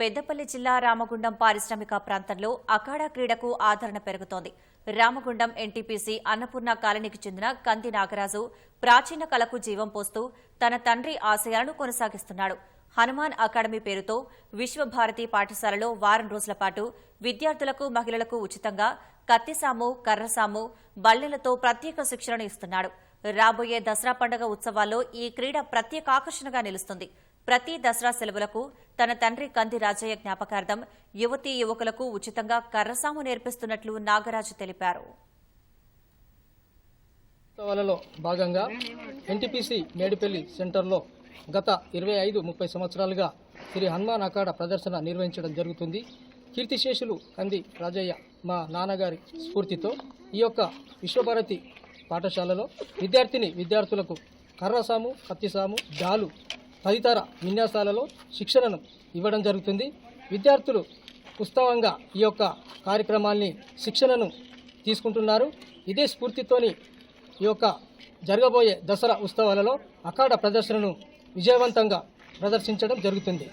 పెద్దపల్లి జిల్లా రామగుండం పారిశ్రామిక ప్రాంతంలో అఖాడా క్రీడకు ఆదరణ పెరుగుతోంది. రామగుండం ఎన్టీపీసీ అన్నపూర్ణ కాలనీకి చెందిన కంది నాగరాజు ప్రాచీన కళకు జీవం పోస్తూ తన తండ్రి ఆశయాలను కొనసాగిస్తున్నాడు. హనుమాన్ అకాడమీ పేరుతో విశ్వభారతి పాఠశాలలో వారం రోజుల పాటు విద్యార్థులకు మహిళలకు ఉచితంగా కత్తిసాము కర్రసాము బల్లెలతో ప్రత్యేక శిక్షణను ఇస్తున్నాడు. రాబోయే దసరా పండుగ ఉత్సవాల్లో ఈ క్రీడ ప్రత్యేక ఆకర్షణగా నిలుస్తుంది. ప్రతి దసరా సెలవులకు తన తండ్రి కంది రాజయ్య జ్ఞాపకార్థం యువతీ యువకులకు ఉచితంగా కర్రసాము నేర్పిస్తున్నట్లు నాగరాజు తెలిపారు. ఉత్సవాలలో భాగంగా ఎన్టీపీసీ మేడిపల్లి సెంటర్లో గత ఇరవై ఐదు ముప్పై సంవత్సరాలుగా శ్రీ హనుమాన్ అఖాడ ప్రదర్శన నిర్వహించడం జరుగుతుంది. కీర్తిశేషులు కంది రాజయ్య మా నాన్నగారి స్ఫూర్తితో ఈ యొక్క విశ్వభారతి పాఠశాలలో విద్యార్థిని విద్యార్థులకు కర్రసాము కత్తిసాము డాలు తదితర విన్యాసాలలో శిక్షణను ఇవ్వడం జరుగుతుంది. విద్యార్థులు ఉత్సవంగా ఈ యొక్క కార్యక్రమాల్ని శిక్షణను తీసుకుంటున్నారు. ఇదే స్ఫూర్తితోని ఈ యొక్క జరగబోయే దసరా ఉత్సవాలలో అఖాడ ప్రదర్శనను విజయవంతంగా ప్రదర్శించడం జరుగుతుంది.